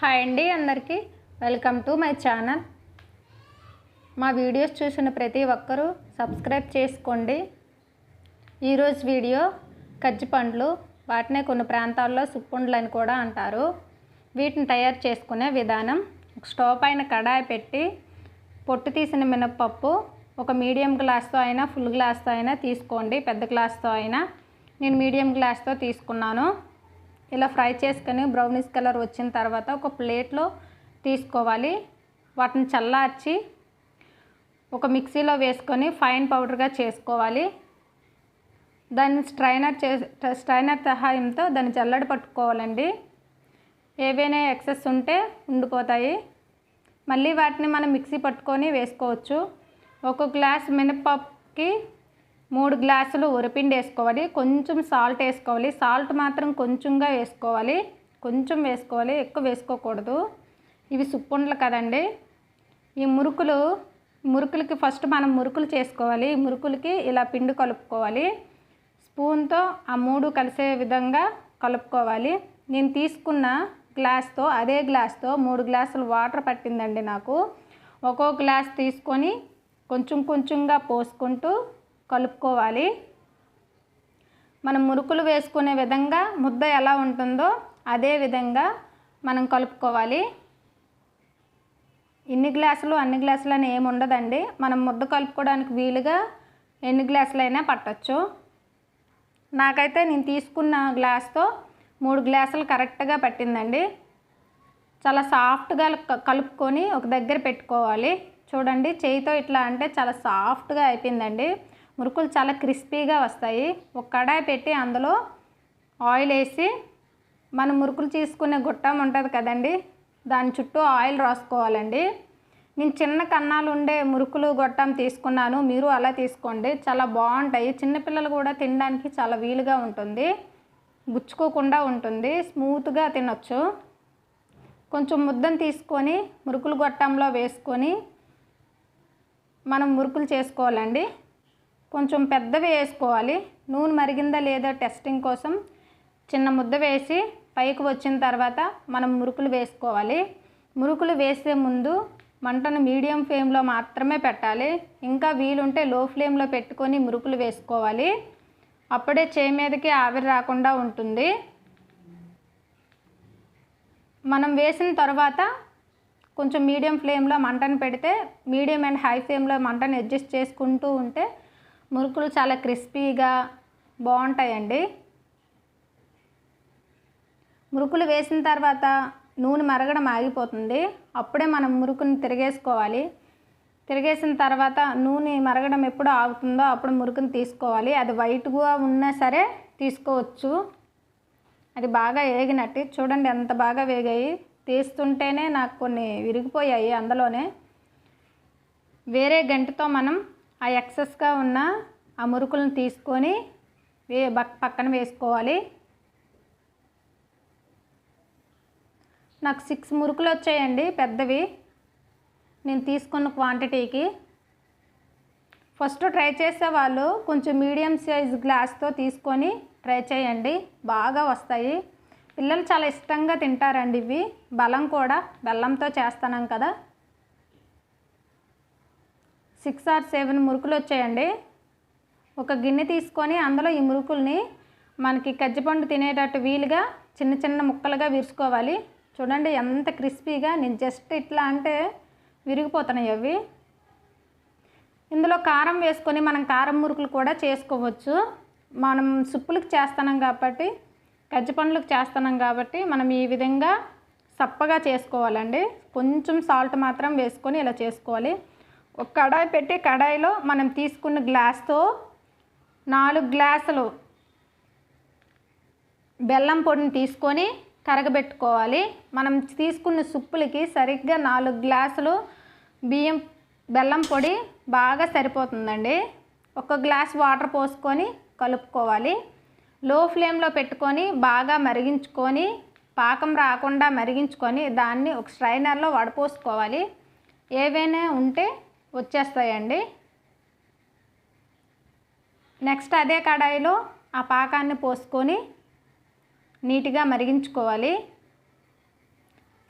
Hi అండి అందరికీ. Welcome to my channel మా వీడియోస్ చూసిన ప్రతి ఒక్కరూ సబ్స్క్రైబ్ చేసుకోండి. ఈరోజు వీడియో కజ్జి పండ్లు వాటినే కొన్ని ప్రాంతాల్లో సుప్పుండ్లు అని కూడా అంటారు. వీటిని తయారు చేసుకునే విధానం స్టవ్ పైన కడాయి పెట్టి పొట్టు తీసిన మినప్పప్పు ఒక మీడియం గ్లాస్తో అయినా ఫుల్ గ్లాస్తో అయినా తీసుకోండి పెద్ద గ్లాస్తో అయినా. నేను మీడియం గ్లాస్తో తీసుకున్నాను. ఇలా ఫ్రై చేసుకొని బ్రౌనిష్ కలర్ వచ్చిన తర్వాత ఒక ప్లేట్లో తీసుకోవాలి. వాటిని చల్లార్చి ఒక మిక్సీలో వేసుకొని ఫైన్ పౌడర్గా చేసుకోవాలి. దాన్ని స్ట్రైనర్ చే స్ట్రైనర్ సహాయంతో దాన్ని జల్లడి పట్టుకోవాలండి. ఏవైనా ఎక్సెస్ ఉంటే ఉండిపోతాయి. మళ్ళీ వాటిని మనం మిక్సీ పట్టుకొని వేసుకోవచ్చు. ఒక గ్లాస్ మినపప్పుకి మూడు గ్లాసులు ఉరిపిండి వేసుకోవాలి కొంచెం సాల్ట్ వేసుకోవాలి. సాల్ట్ మాత్రం కొంచెంగా వేసుకోవాలి. కొంచెం వేసుకోవాలి ఎక్కువ వేసుకోకూడదు. ఇవి సుప్పుండ్లు కదండి. ఈ మురుకులు మురుకులకి ఫస్ట్ మనం మురుకులు చేసుకోవాలి. మురుకులకి ఇలా పిండి కలుపుకోవాలి. స్పూన్తో ఆ మూడు కలిసే విధంగా కలుపుకోవాలి. నేను తీసుకున్న గ్లాస్తో అదే గ్లాస్తో మూడు గ్లాసులు వాటర్ పట్టిందండి నాకు. ఒక్కో గ్లాస్ తీసుకొని కొంచెం కొంచెంగా పోసుకుంటూ కలుపుకోవాలి. మనం మురుకులు వేసుకునే విధంగా ముద్ద ఎలా ఉంటుందో అదే విధంగా మనం కలుపుకోవాలి. ఇన్ని గ్లాసులు అన్ని గ్లాసులు అని ఏమి ఉండదండి. మనం ముద్ద కలుపుకోవడానికి వీలుగా ఎన్ని గ్లాసులైనా పట్టచ్చు. నాకైతే నేను తీసుకున్న గ్లాస్తో మూడు గ్లాసులు కరెక్ట్గా పట్టిందండి. చాలా సాఫ్ట్గా క- కలుపుకొని ఒక దగ్గర పెట్టుకోవాలి. చూడండి చేయితో ఇట్లా అంటే చాలా సాఫ్ట్గా అయిపోయిందండి. మురుకులు చాలా క్రిస్పీగా వస్తాయి. ఒక కడాయి పెట్టి అందులో ఆయిల్ వేసి మనం మురుకులు తీసుకునే గుట్టం ఉంటుంది కదండి దాని చుట్టూ ఆయిల్ రాసుకోవాలండి. నేను చిన్న కన్నాలు ఉండే మురుకులు గొట్టం తీసుకున్నాను మీరు అలా తీసుకోండి. చాలా బాగుంటాయి. చిన్నపిల్లలు కూడా తినడానికి చాలా వీలుగా ఉంటుంది. గుచ్చుకోకుండా ఉంటుంది. స్మూత్గా తినొచ్చు. కొంచెం ముద్దను తీసుకొని మురుకులు గొట్టంలో వేసుకొని మనం మురుకులు చేసుకోవాలండి. కొంచెం పెద్దవి వేసుకోవాలి. నూనె మరిగిందా లేదా టెస్టింగ్ కోసం చిన్న ముద్ద వేసి పైకి వచ్చిన తర్వాత మనం మురుకులు వేసుకోవాలి. మురుకులు వేసే ముందు మంటను మీడియం ఫ్లేమ్లో మాత్రమే పెట్టాలి. ఇంకా వీలుంటే లో ఫ్లేమ్లో పెట్టుకొని మురుకులు వేసుకోవాలి. అప్పుడే చేయి మీదకి ఆవిరి రాకుండా ఉంటుంది. మనం వేసిన తర్వాత కొంచెం మీడియం ఫ్లేమ్లో మంటను పెడితే మీడియం అండ్ హై ఫ్లేమ్లో మంటను అడ్జస్ట్ చేసుకుంటూ ఉంటే మురుకులు చాలా క్రిస్పీగా బాగుంటాయండి. మురుకులు వేసిన తర్వాత నూనె మరగడం ఆగిపోతుంది. అప్పుడే మనం మురుకుని తిరిగేసుకోవాలి. తిరిగేసిన తర్వాత నూనె మరగడం ఎప్పుడు ఆగుతుందో అప్పుడు మురుకుని తీసుకోవాలి. అది వైట్గా ఉన్నా సరే తీసుకోవచ్చు. అది బాగా వేగినట్టు చూడండి ఎంత బాగా వేగాయి. తీస్తుంటేనే నాకు కొన్ని విరిగిపోయాయి అందులోనే. వేరే గంటతో మనం ఆ ఎక్సెస్గా ఉన్న ఆ మురుకులను తీసుకొని వే పక్కన వేసుకోవాలి. నాకు సిక్స్ మురుకులు వచ్చాయండి పెద్దవి. నేను తీసుకున్న క్వాంటిటీకి. ఫస్ట్ ట్రై చేసే వాళ్ళు కొంచెం మీడియం సైజ్ గ్లాస్తో తీసుకొని ట్రై చేయండి బాగా వస్తాయి. పిల్లలు చాలా ఇష్టంగా తింటారండి ఇవి. బలం కూడా బెల్లంతో చేస్తున్నాం కదా. సిక్స్ ఆర్ సెవెన్ మురుకులు వచ్చాయండి. ఒక గిన్నె తీసుకొని అందులో ఈ మురుకుల్ని మనకి కజ్జిపండు తినేటట్టు వీలుగా చిన్న చిన్న ముక్కలుగా విరుచుకోవాలి. చూడండి ఎంత క్రిస్పీగా నేను జస్ట్ ఇట్లా అంటే విరిగిపోతున్నాయి అవి. ఇందులో కారం వేసుకొని మనం కారం మురుకులు కూడా చేసుకోవచ్చు. మనం సుప్పులకు చేస్తున్నాం కాబట్టి కజ్జిపండ్లకు చేస్తున్నాం కాబట్టి మనం ఈ విధంగా సప్పగా చేసుకోవాలండి. కొంచెం సాల్ట్ మాత్రం వేసుకొని ఇలా చేసుకోవాలి. ఒక కడాయి పెట్టి కడాయిలో మనం తీసుకున్న గ్లాస్తో నాలుగు గ్లాసులు బెల్లం పొడిని తీసుకొని కరగబెట్టుకోవాలి. మనం తీసుకున్న సుప్పులకి సరిగ్గా నాలుగు గ్లాసులు బియ్యం బెల్లం పొడి బాగా సరిపోతుందండి. ఒక గ్లాస్ వాటర్ పోసుకొని కలుపుకోవాలి. లో ఫ్లేమ్లో పెట్టుకొని బాగా మరిగించుకొని పాకం రాకుండా మరిగించుకొని దాన్ని ఒక స్ట్రైనర్లో వడపోసుకోవాలి. ఏవైనా ఉంటే వచ్చేస్తాయండి. నెక్స్ట్ అదే కడాయిలో ఆ పాకాన్ని పోసుకొని నీట్గా మరిగించుకోవాలి.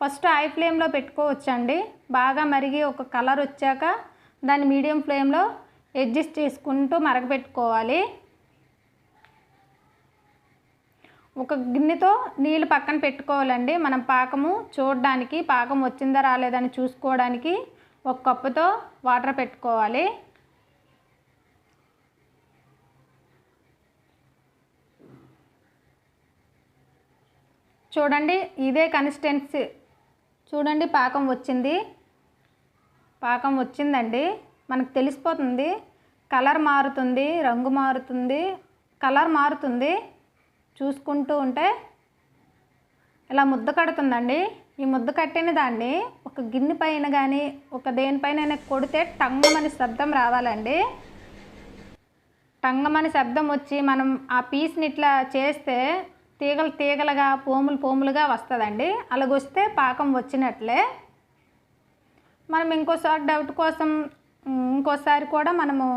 ఫస్ట్ హై ఫ్లేమ్లో పెట్టుకోవచ్చండి. బాగా మరిగి ఒక కలర్ వచ్చాక దాన్ని మీడియం ఫ్లేమ్లో అడ్జస్ట్ చేసుకుంటూ మరగపెట్టుకోవాలి. ఒక గిన్నెతో నీళ్ళు పక్కన పెట్టుకోవాలండి. మనం పాకము చూడడానికి పాకం వచ్చిందా రాలేదని చూసుకోవడానికి ఒక కప్పుతో వాటర్ పెట్టుకోవాలి. చూడండి ఇదే కన్సిస్టెన్సీ చూడండి పాకం వచ్చింది. పాకం వచ్చిందండి. మనకు తెలిసిపోతుంది. కలర్ మారుతుంది రంగు మారుతుంది. కలర్ మారుతుంది. చూసుకుంటూ ఉంటే ఇలా ముద్ద కడుతుందండి. ఈ ముద్ద కట్టిన దాన్ని ఒక గిన్నె పైన కానీ ఒక దేనిపైన కొడితే టంగమని శబ్దం రావాలండి. టంగమని శబ్దం వచ్చి మనం ఆ పీస్ని ఇట్లా చేస్తే తీగలు తీగలుగా పోములు పోములుగా వస్తుందండి. అలాగొస్తే పాకం వచ్చినట్లే. మనం ఇంకోసారి డౌట్ కోసం ఇంకోసారి కూడా మనము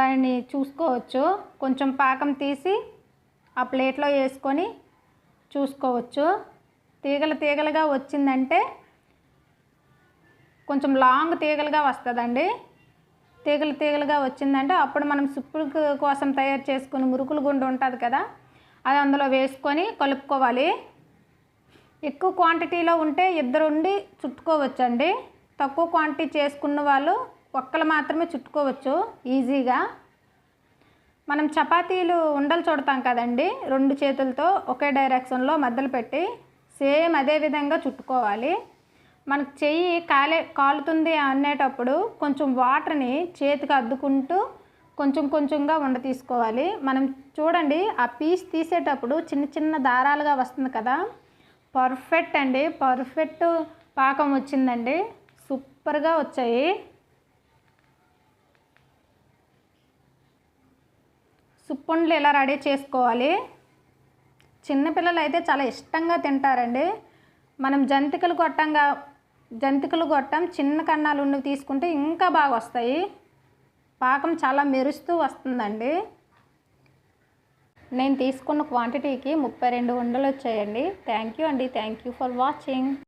దానిని చూసుకోవచ్చు. కొంచెం పాకం తీసి ఆ ప్లేట్లో వేసుకొని చూసుకోవచ్చు. తీగలు తీగలుగా వచ్చిందంటే కొంచెం లాంగ్ తీగలుగా వస్తుందండి. తీగలు తీగలుగా వచ్చిందంటే అప్పుడు మనం సుప్పుడు కోసం తయారు చేసుకుని మురుకులు గుండు ఉంటుంది కదా అది అందులో వేసుకొని కలుపుకోవాలి. ఎక్కువ క్వాంటిటీలో ఉంటే ఇద్దరు ఉండి చుట్టుకోవచ్చండి. తక్కువ క్వాంటిటీ చేసుకున్న వాళ్ళు ఒక్కలు మాత్రమే చుట్టుకోవచ్చు ఈజీగా. మనం చపాతీలు ఉండలు చూడతాం కదండి రెండు చేతులతో ఒకే డైరెక్షన్లో మద్దలు పెట్టి సేమ్ అదే విధంగా చుట్టుకోవాలి. మనకు చెయ్యి కాలే కాలుతుంది అనేటప్పుడు కొంచెం వాటర్ని చేతికి అద్దుకుంటూ కొంచెం కొంచెంగా ఉండ తీసుకోవాలి. మనం చూడండి ఆ పీస్ తీసేటప్పుడు చిన్న చిన్న దారాలుగా వస్తుంది కదా. పర్ఫెక్ట్ అండి పర్ఫెక్ట్ పాకం వచ్చిందండి. సూపర్గా వచ్చాయి. సుప్పుండ్లు ఇలా రెడీ చేసుకోవాలి? చిన్నపిల్లలు అయితే చాలా ఇష్టంగా తింటారండి. మనం జంతికలు కొట్టంగా జంతికలు గొట్టం చిన్న కన్నాలు ఉన్నవి తీసుకుంటే ఇంకా బాగా వస్తాయి. పాకం చాలా మెరుస్తూ వస్తుందండి. నేను తీసుకున్న క్వాంటిటీకి ముప్పై రెండు వందలు వచ్చాయండి. థ్యాంక్ యూ అండి. Thank you for watching